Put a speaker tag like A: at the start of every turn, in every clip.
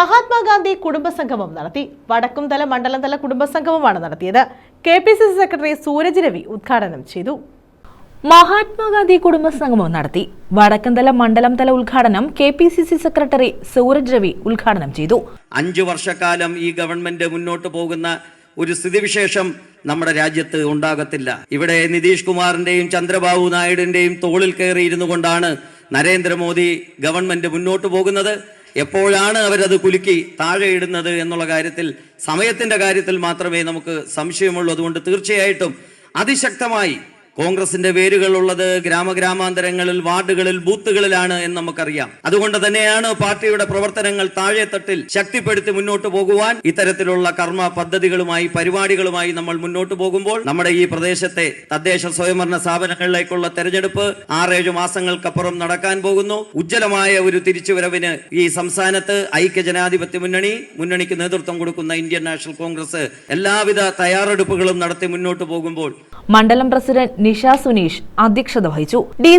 A: മഹാത്മാഗാന്ധി കുടുംബസംഗമം നടത്തി വടക്കുംതല മണ്ഡലതല കുടുംബസംഗമമാണ് നടത്തിയത് K P C C secretary Sooraj Ravi ഉദ്ഘാടനം ചെയ്തു മഹാത്മാഗാന്ധി കുടുംബസംഗമം നടത്തി വടക്കന്തല മണ്ഡലം തല ഉദ്ഘാടനം K P C C secretary Sooraj Ravi ഉദ്ഘാടനം ചെയ്തു
B: അഞ്ചു വർഷക്കാലം ഈ ഗവൺമെന്റ് മുന്നോട്ട് പോകുന്ന ഒരു സ്ഥിതിവിശേഷം നമ്മുടെ രാജ്യത്ത് ഉണ്ടാകത്തില്ല ഇവിടെ നിതീഷ് കുമാറിന്റെയും ചന്ദ്രബാബു നായിഡുവിന്റെയും തോളിൽ കയറിയിരുന്നു കൊണ്ടാണ് നരേന്ദ്രമോദി ഗവൺമെന്റ് മുന്നോട്ട് പോകുന്നത് എപ്പോഴാണ് അവരത് കുലുക്കി താഴെ ഇടുന്നത് എന്നുള്ള കാര്യത്തിൽ സമയത്തിൻ്റെ കാര്യത്തിൽ മാത്രമേ നമുക്ക് സംശയമുള്ളൂ അതുകൊണ്ട് തീർച്ചയായിട്ടും അതിശക്തമായി കോൺഗ്രസിന്റെ വേരുകളുള്ളത് ഗ്രാമഗ്രാമാന്തരങ്ങളിൽ വാർഡുകളിൽ ബൂത്തുകളിലാണ് എന്ന് നമുക്കറിയാം അതുകൊണ്ട് തന്നെയാണ് പാർട്ടിയുടെ പ്രവർത്തനങ്ങൾ താഴെത്തട്ടിൽ ശക്തിപ്പെടുത്തി മുന്നോട്ട് പോകുവാൻ ഇത്തരത്തിലുള്ള കർമ്മ പദ്ധതികളുമായി പരിപാടികളുമായി നമ്മൾ മുന്നോട്ട് പോകുമ്പോൾ നമ്മുടെ ഈ പ്രദേശത്തെ തദ്ദേശ സ്വയംഭരണ സ്ഥാപനങ്ങളിലേക്കുള്ള തെരഞ്ഞെടുപ്പ് ആറേഴ് മാസങ്ങൾക്കപ്പുറം നടക്കാൻ പോകുന്നു ഉജ്ജ്വലമായ ഒരു തിരിച്ചുവരവിന് ഈ സംസ്ഥാനത്ത് ഐക്യ ജനാധിപത്യ മുന്നണി മുന്നണിക്ക് നേതൃത്വം കൊടുക്കുന്ന ഇന്ത്യൻ നാഷണൽ കോൺഗ്രസ് എല്ലാവിധ തയ്യാറെടുപ്പുകളും നടത്തി മുന്നോട്ട് പോകുമ്പോൾ
A: മണ്ഡലം പ്രസിഡന്റ് നിഷ സുനീഷ് അധ്യക്ഷത വഹിച്ചു D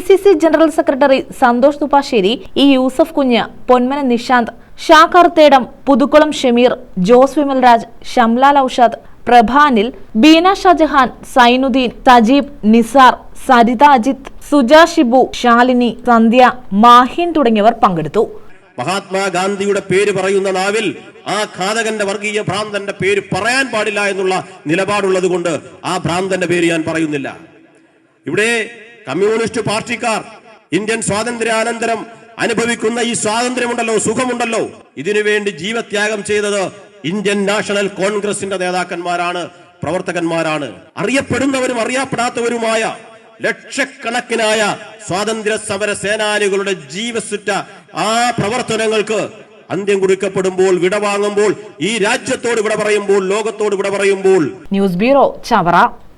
A: general secretary Santhosh Thuppassery E Yusuf Kunju Ponmana Nishant ഷാഖർ തേടം Puthukkulam Shameer Jose Vimalraj Shamlal Aushad പ്രഭാനിൽ Beena Shah Jahan Zainuddin തജീബ് Nisar Saritha Ajith Suja Shibu Shalini സന്ധ്യ മാഹിൻ തുടങ്ങിയവർ പങ്കെടുത്തു
B: മഹാത്മാഗാന്ധിയുടെ പേര് പറയുന്ന നാവിൽ ആ ഘാതകന്റെ വർഗീയ ഭ്രാന്തന്റെ പേര് പറയാൻ പാടില്ല എന്നുള്ള നിലപാടുള്ളത് കൊണ്ട് ആ ഭ്രാന്തന്റെ പേര് ഞാൻ പറയുന്നില്ല ഇവിടെ കമ്മ്യൂണിസ്റ്റ് പാർട്ടിക്കാർ ഇന്ത്യൻ സ്വാതന്ത്ര്യാനന്തരം അനുഭവിക്കുന്ന ഈ സ്വാതന്ത്ര്യമുണ്ടല്ലോ സുഖമുണ്ടല്ലോ ഇതിനുവേണ്ടി ജീവത്യാഗം ചെയ്തത് ഇന്ത്യൻ നാഷണൽ കോൺഗ്രസിന്റെ നേതാക്കന്മാരാണ് പ്രവർത്തകന്മാരാണ് അറിയപ്പെടുന്നവരും അറിയപ്പെടാത്തവരുമായ ലക്ഷക്കണക്കിനായ സ്വാതന്ത്ര്യ സമര സേനാനികളുടെ ജീവസുറ്റ ആ പ്രവർത്തനങ്ങൾക്ക് അന്ത്യം കുറിക്കപ്പെടുമ്പോൾ വിടവാങ്ങുമ്പോൾ ഈ രാജ്യത്തോട് വിട പറയുമ്പോൾ ലോകത്തോട് വിട പറയുമ്പോൾ
A: ന്യൂസ് ബ്യൂറോ ചവറ